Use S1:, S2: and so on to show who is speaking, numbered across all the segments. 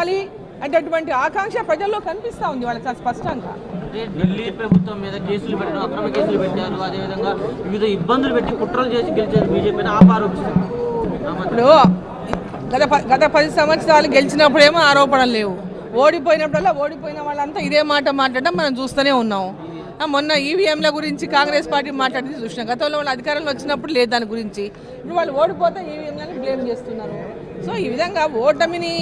S1: ఉండాలి అనేటటువంటి ఆకాంక్ష ప్రజల్లో కనిపిస్తా ఉంది వాళ్ళకి చాలా స్పష్టంగా.
S2: ఢిల్లీ ప్రభుత్వం మీద కేసులు పెట్టడం అక్రమ కేసులు పెట్టారు. అదేవిధంగా వివిధ ఇబ్బందులు పెట్టి కుట్రలు చేసి గెలిచారు బీజేపీని ఆపారోపిస్తుంది.
S1: ఇప్పుడు గత గత పది సంవత్సరాలు గెలిచినప్పుడేమో ఆరోపణలు లేవు. ఓడిపోయినప్పుడల్లా ఓడిపోయిన వాళ్ళంతా ఇదే మాట మాట్లాడడం మనం చూస్తూనే ఉన్నాం. మొన్న ఈవీఎంల గురించి కాంగ్రెస్ పార్టీ మాట్లాడింది చూసినాం. గతంలో వాళ్ళు అధికారంలో వచ్చినప్పుడు లేదు దాని గురించి. ఇప్పుడు వాళ్ళు ఓడిపోతే ఈవీఎంలని బ్లేమ్ చేస్తున్నారు. సో ఈ విధంగా ఓటమిని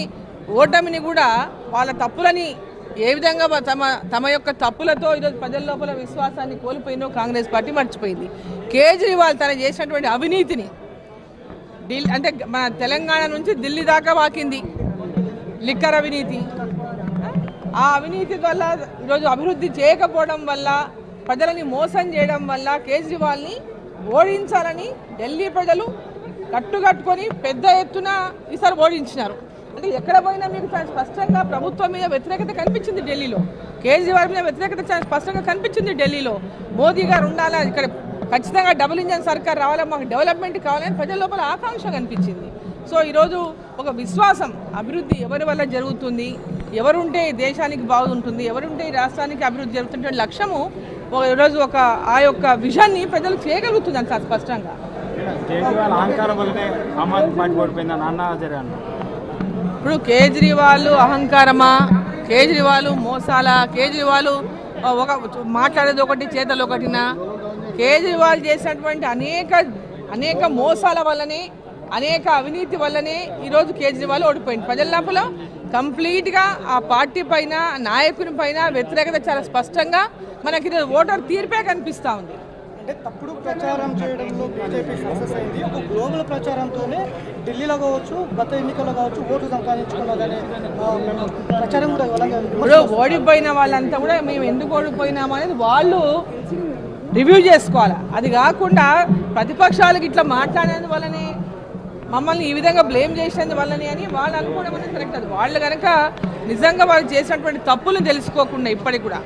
S1: ఓటమిని కూడా వాళ్ళ తప్పులని ఏ విధంగా తమ తమ యొక్క తప్పులతో ఈరోజు ప్రజల లోపల విశ్వాసాన్ని కోల్పోయిందో కాంగ్రెస్ పార్టీ మర్చిపోయింది. కేజ్రీవాల్ తన చేసినటువంటి అవినీతిని ఢిల్లీ అంటే మన తెలంగాణ నుంచి ఢిల్లీ దాకా వాకింది. లిక్కర్ అవినీతి. ఆ అవినీతి వల్ల ఈరోజు అభివృద్ధి చేయకపోవడం వల్ల ప్రజలని మోసం చేయడం వల్ల కేజ్రీవాల్ని ఓడించాలని ఢిల్లీ ప్రజలు కట్టుకట్టుకొని పెద్ద ఎత్తున ఈసారి ఓడించినారు. అంటే ఎక్కడ పోయినా మీకు చాలా స్పష్టంగా ప్రభుత్వం మీద వ్యతిరేకత కనిపించింది ఢిల్లీలో. కేజ్రీవాల్ మీద వ్యతిరేకత చాలా స్పష్టంగా కనిపించింది ఢిల్లీలో. మోదీ గారు ఉండాలా? ఇక్కడ ఖచ్చితంగా డబుల్ ఇంజన్ సర్కార్ రావాలా మాకు డెవలప్మెంట్ కావాలని ప్రజల లోపల ఆకాంక్ష కనిపించింది. సో ఈరోజు ఒక విశ్వాసం అభివృద్ధి ఎవరి వల్ల జరుగుతుంది? ఎవరుంటే దేశానికి బాగుంటుంది? ఎవరుంటే ఈ రాష్ట్రానికి అభివృద్ధి జరుగుతుంటే లక్ష్యము ఒక- ఈరోజు ఒక ఆ యొక్క విజన్ని ప్రజలు చేయగలుగుతుంది అంత స్పష్టంగా.
S3: కేజ్రీవాల్ అహంకారం వల్లనే ఆమ్ ఆద్మీ పార్టీ ఓడిపోయిందని అన్నా జరిగాను
S1: ఇప్పుడు కేజ్రీవాల్ అహంకారమా? కేజ్రీవాల్ మోసాల? కేజ్రీవాల్ ఒక మాట్లాడేది ఒకటి చేతలు ఒకటినా? కేజ్రీవాల్ చేసినటువంటి అనేక అనేక మోసాల వల్లనే అనేక అవినీతి వల్లనే ఈరోజు కేజ్రీవాల్ ఓడిపోయింది. ప్రజల లోపల కంప్లీట్గా ఆ పార్టీ పైన నాయకుని పైన వ్యతిరేకత చాలా స్పష్టంగా మనకి ఓటర్ తీర్పే కనిపిస్తూ ఉంది.
S4: అంటే తప్పుడు ప్రచారం చేయడంలో బీజేపీ సక్సెస్ అయింది. ఒక గ్లోబల్ ప్రచారంతోనే ఢిల్లీలో కావచ్చు గత ఎన్నికల్లో కావచ్చు ఓట్లు సంపాదించుకున్నదనే ప్రచారం కూడా
S1: ఇప్పుడు ఓడిపోయిన వాళ్ళంతా కూడా మేము ఎందుకు ఓడిపోయినాము అనేది వాళ్ళు రివ్యూ చేసుకోవాలి? అది కాకుండా ప్రతిపక్షాలకు ఇట్లా మాట్లాడేది వల్లనే మమ్మల్ని ఈ విధంగా బ్లేమ్ చేసేది వల్లనే అని వాళ్ళు అనుకోవడం అనేది కరెక్ట్ అది వాళ్ళు కనుక నిజంగా వాళ్ళు చేసినటువంటి తప్పులు తెలుసుకోకుండా ఇప్పటికి కూడా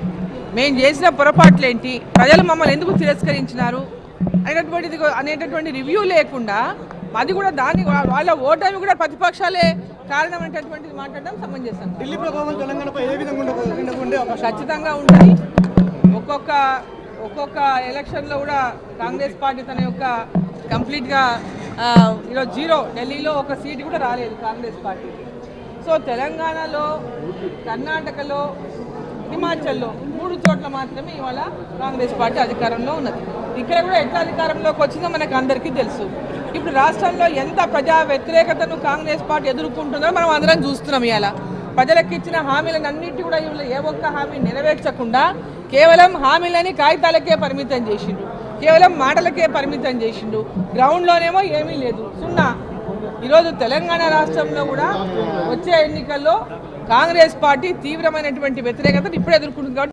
S1: మేము చేసిన పొరపాట్లు ఏంటి ప్రజలు మమ్మల్ని ఎందుకు తిరస్కరించినారు? అనేటటువంటిది అనేటటువంటి రివ్యూ లేకుండా అది కూడా దాన్ని వా- వాళ్ళ ఓటమి కూడా ప్రతిపక్షాలే కారణం అనేటటువంటిది మాట్లాడడం సమంజసం.
S4: ఢిల్లీ ప్రభావం తెలంగాణపై ఏ విధంగా
S1: ఖచ్చితంగా ఉంటుంది. ఒక్కొక్క ఒక్కొక్క ఎలక్షన్లో కూడా కాంగ్రెస్ పార్టీ తన యొక్క కంప్లీట్గా ఈరోజు జీరో. ఢిల్లీలో ఒక సీటు కూడా రాలేదు కాంగ్రెస్ పార్టీ సో తెలంగాణలో కర్ణాటకలో హిమాచల్లో మూడు చోట్ల మాత్రమే ఇవాళ కాంగ్రెస్ పార్టీ అధికారంలో ఉన్నది. ఇక్కడ కూడా ఎట్లా అధికారంలోకి వచ్చిందో మనకు అందరికీ తెలుసు. ఇప్పుడు రాష్ట్రంలో ఎంత ప్రజా వ్యతిరేకతను కాంగ్రెస్ పార్టీ ఎదుర్కొంటుందో మనం అందరం చూస్తున్నాం ఇవాళ. ప్రజలకు ఇచ్చిన హామీలను కూడా ఇవాళ ఏ ఒక్క హామీ నెరవేర్చకుండా కేవలం హామీలని కాగితాలకే పరిమితం చేసిండు కేవలం మాటలకే పరిమితం చేసిండు గ్రౌండ్లోనేమో ఏమీ లేదు. సున్నా ఈరోజు తెలంగాణ రాష్ట్రంలో కూడా వచ్చే ఎన్నికల్లో కాంగ్రెస్ పార్టీ తీవ్రమైనటువంటి వ్యతిరేకతను ఇప్పుడు ఎదుర్కొంటుంది కాబట్టి